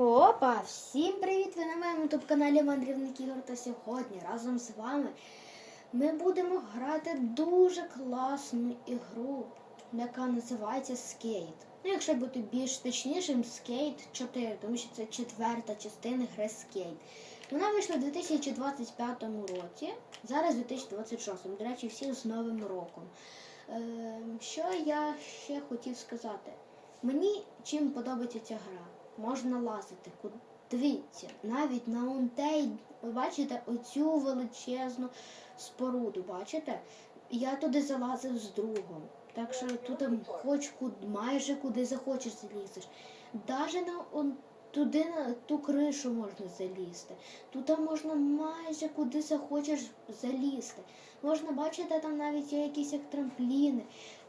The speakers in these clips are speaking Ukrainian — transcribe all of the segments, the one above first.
Опа! Всім привіт! Ви на моєму ютуб каналі Мандрівник Ігор. Та сьогодні разом з вами ми будемо грати дуже класну ігру, яка називається Skate. Ну, якщо бути більш точнішим, Skate 4, тому що це четверта частина гри Skate. Вона вийшла у 2025 році, зараз 2026. До речі, всіх з Новим роком. Е, що я ще хотів сказати? Мені чим подобається ця гра? Можна лазити. Дивіться, навіть на онтей, ви бачите оцю величезну споруду, бачите? Я туди залазив з другом. Так що тут хоч куди, майже куди захочеш залізеш. Даже на он, туди на ту кришу можна залізти. Туди можна майже куди захочеш залізти. Можна бачити, там навіть є якісь як трампліни.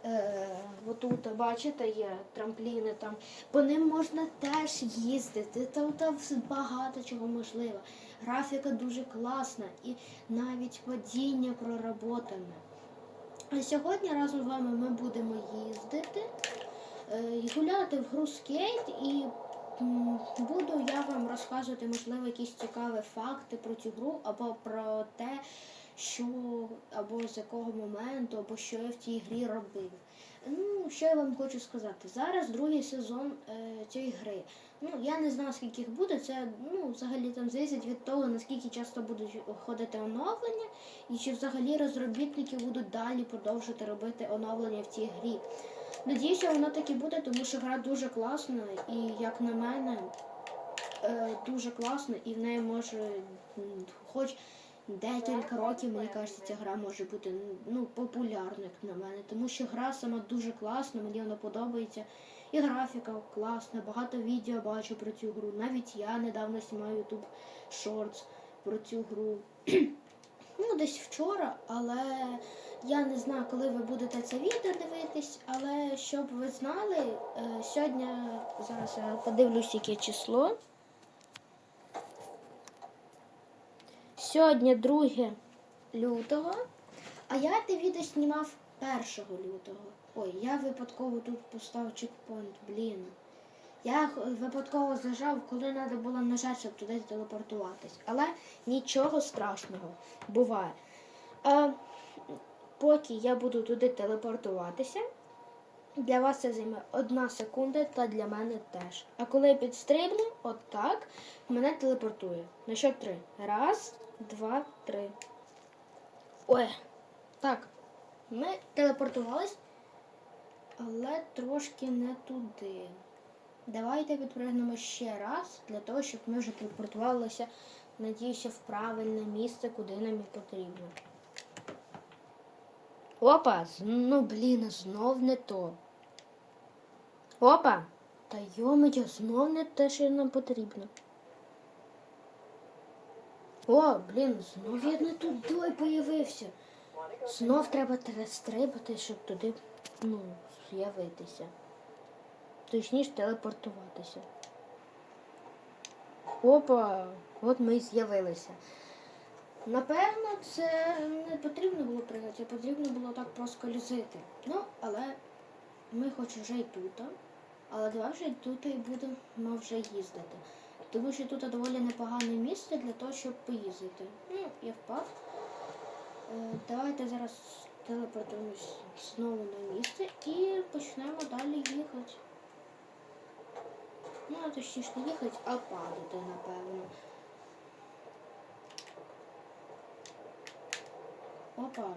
Е, отут, бачите, є трампліни там. По ним можна теж їздити. Там, там багато чого можливо. Графіка дуже класна і навіть падіння проработане. А сьогодні разом з вами ми будемо їздити, е, гуляти в гру скейт і буду я вам розказувати, можливо, якісь цікаві факти про цю гру або про те, що або з якого моменту, або що я в цій грі робив. Ну, що я вам хочу сказати? Зараз другий сезон е, цієї гри. Ну, я не знаю, скільки їх буде. Це ну, взагалі там залежить від того, наскільки часто будуть ходити оновлення, і чи взагалі розробітники будуть далі продовжувати робити оновлення в цій грі. Надіюся, воно так і буде, тому що гра дуже класна, і як на мене, е, дуже класна, і в неї може хоч декілька років, мені кажеться, ця гра може бути ну, популярною, як на мене. Тому що гра сама дуже класна, мені вона подобається. І графіка класна, багато відео бачу про цю гру. Навіть я недавно знімаю YouTube Shorts про цю гру. ну, десь вчора, але я не знаю, коли ви будете це відео дивитись, але щоб ви знали, е, сьогодні зараз я подивлюсь, яке число. Сьогодні 2 лютого, а я те відео знімав 1 лютого. Ой, я випадково тут поставив чекпоінт, блін. Я випадково зажав, коли треба було нажати, щоб туди телепортуватись. Але нічого страшного буває. А, поки я буду туди телепортуватися, для вас це займе одна секунда, та для мене теж. А коли я підстрибну, отак, мене телепортує. На що три? Раз, два, три. Ой. Так. Ми телепортувались, але трошки не туди. Давайте відпригнемо ще раз, для того, щоб ми вже телепортувалися, надіюся, в правильне місце, куди нам і потрібно. Опа, ну блін, знов не то. Опа! Та йомить, знов не те, що нам потрібно. О, блін, знов я не туди появився. Знов треба стрибати, щоб туди ну, з'явитися. Точніше телепортуватися. Опа, от ми і з'явилися. Напевно, це не потрібно було пригати, а потрібно було так проскользити. Ну, але ми хоч вже й тут. Але давай вже тут і будемо вже їздити. Тому що тут доволі непогане місце для того, щоб поїздити. Ну, я впав. Е, Давайте зараз телепортуємось знову на місце і почнемо далі їхати. Ну, точніше не їхати, а падати, напевно. Опа.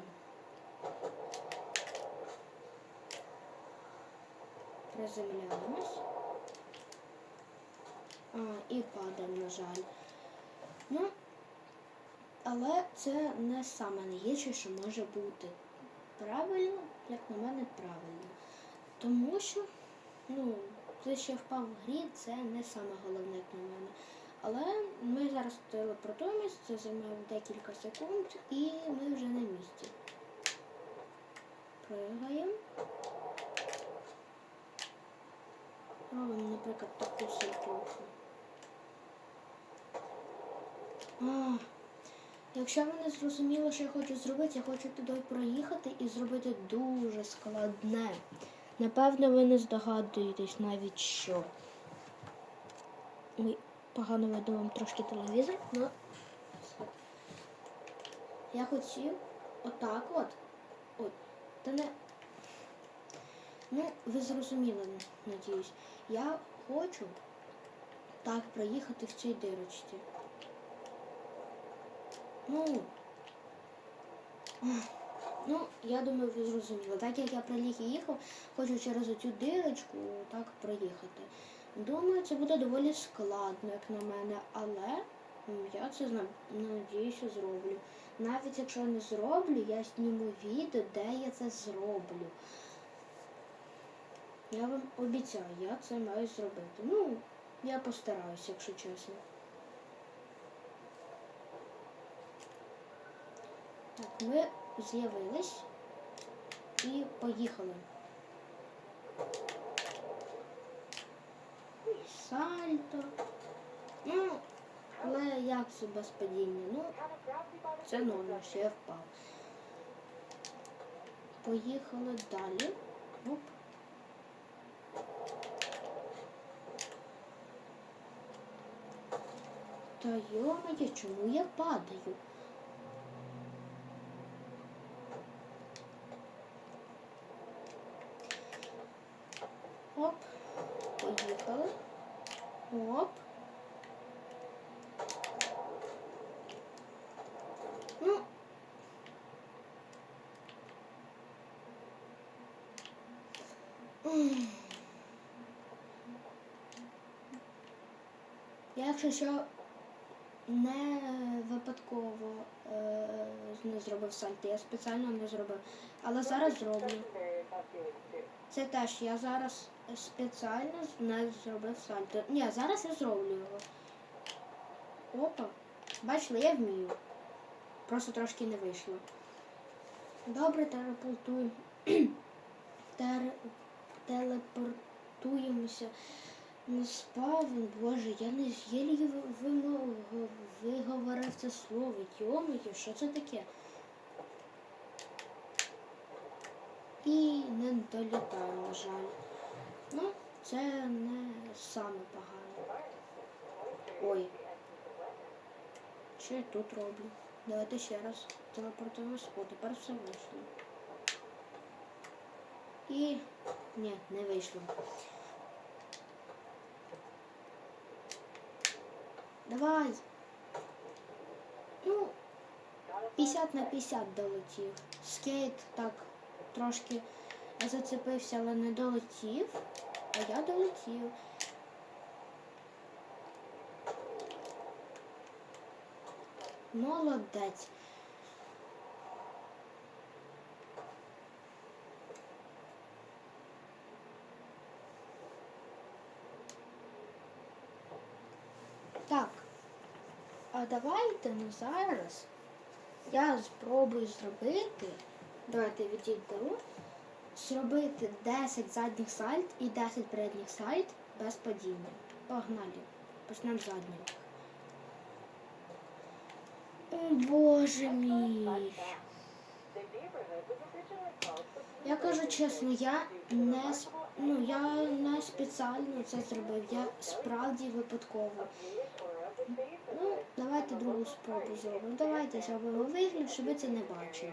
Приземляємось. А, і падаємо, на жаль. Ну, але це не саме найгірше, що може бути. Правильно, як на мене, правильно. Тому що, ну, те, що впав в грі, це не саме головне, як на мене. Але ми зараз телепортуємось, це займе декілька секунд, і ми вже на місці. Пригаємо. Робимо, наприклад, таку силковку. Якщо ви не зрозуміли, що я хочу зробити, я хочу туди проїхати і зробити дуже складне. Напевно, ви не здогадуєтесь навіть що. Ой, погано видно вам трошки телевізор, все. Я хотів отак от. Ой, та не. Ну, ви зрозуміли, надіюсь. Я хочу так проїхати в цій дирочці. Ну. Ну, я думаю, ви зрозуміли. Так як я приліг і їхав, хочу через оцю дирочку так проїхати. Думаю, це буде доволі складно, як на мене, але я це надіюся зроблю. Навіть якщо не зроблю, я зніму відео, де я це зроблю. Я вам обіцяю, я це маю зробити. Ну, я постараюся, якщо чесно. Так, ми з'явились і поїхали. Сальто. Ну, але як це без падіння? Ну, це норма, що я впав. Поїхали далі. Оп. Та йомає, чому я падаю? Оп, поїхали. Оп. Ну. М. Я, якщо що, не випадково е, не зробив сальто, я спеціально не зробив. Але зараз зроблю. Це теж я зараз спеціально не зробив сальто. Ні, зараз я зроблю його. Опа. Бачили, я вмію. Просто трошки не вийшло. Добре, телепортуємо. Тере- Телепортуємося на спавн. Боже, я не з'єлі виговорив це слово. Йомою, що це таке? І не долітаю, на жаль. Ну, це не саме погано. Ой. Що я тут роблю? Давайте ще раз телепортуємось. О, тепер все вийшло. І... Ні, не вийшло. Давай. Ну, 50 на 50 долетів. Скейт так трошки зацепився, але не долетів. А я долетів. Молодець. Так. А давайте ну зараз я спробую зробити. Давайте відійду. Зробити 10 задніх сальт і 10 передніх сальт без падіння. Погнали. Почнемо з задніх. О, Боже мій. Я кажу чесно, я не ну я не спеціально це зробив. Я справді випадково. Ну, другу спробу зробимо. Давайте зробимо вигляд, щоб ви це не бачили.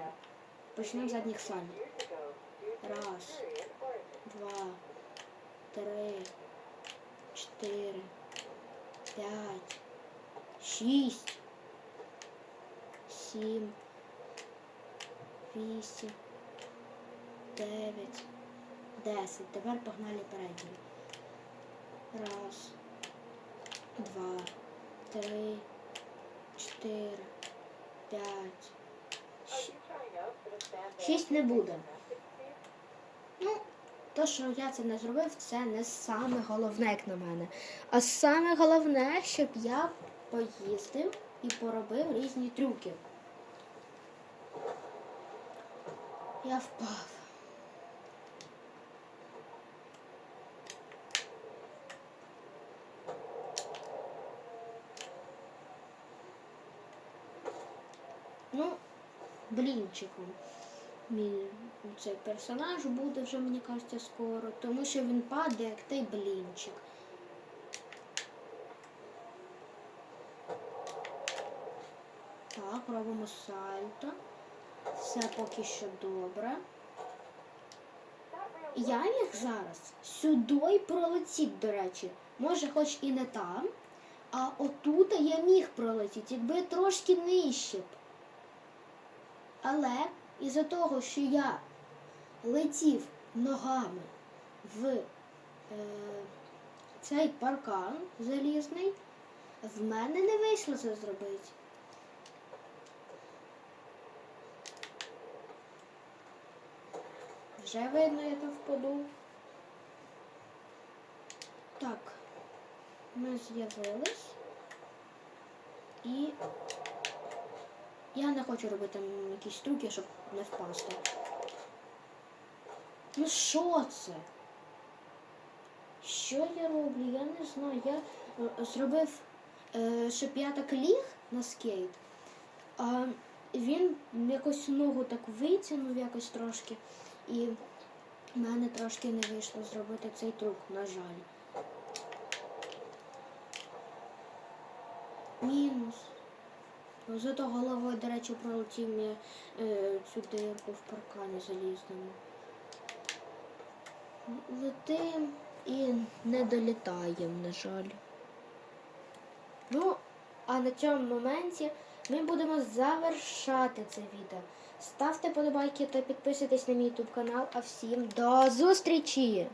Почнемо з задніх сальт. Раз, два, три, чотири, п'ять, шість, сім, вісім, дев'ять, десять. Тепер погнали передні. Раз, два, три, чотири, п'ять. щ- Шість не буде. Ну, то, що я це не зробив, це не саме головне, як на мене. А саме головне, щоб я поїздив і поробив різні трюки. Я впав. блінчиком. Мій цей персонаж буде вже, мені кажеться, скоро, тому що він падає, як той блінчик. Так, робимо сальто. Все поки що добре. Я міг зараз сюди й пролетів, до речі. Може, хоч і не там, а отут я міг пролетіти, якби трошки нижче. б. Але із-за того, що я летів ногами в е, цей паркан залізний, в мене не вийшло це зробити. Вже видно, я там впаду. Так, ми з'явились. І я не хочу робити якісь трюки, щоб не впасти. Ну що це? Що я роблю? Я не знаю. Я е, зробив, е, щоб я так ліг на скейт, а він якось ногу так витягнув якось трошки. І в мене трошки не вийшло зробити цей трюк, на жаль. Мінус. Зато головою, до речі, пролетів я е, цю дирку в паркані залізному. Летим і не долітаємо, на жаль. Ну, а на цьому моменті ми будемо завершати це відео. Ставте подобайки та підписуйтесь на мій YouTube канал. А всім до зустрічі!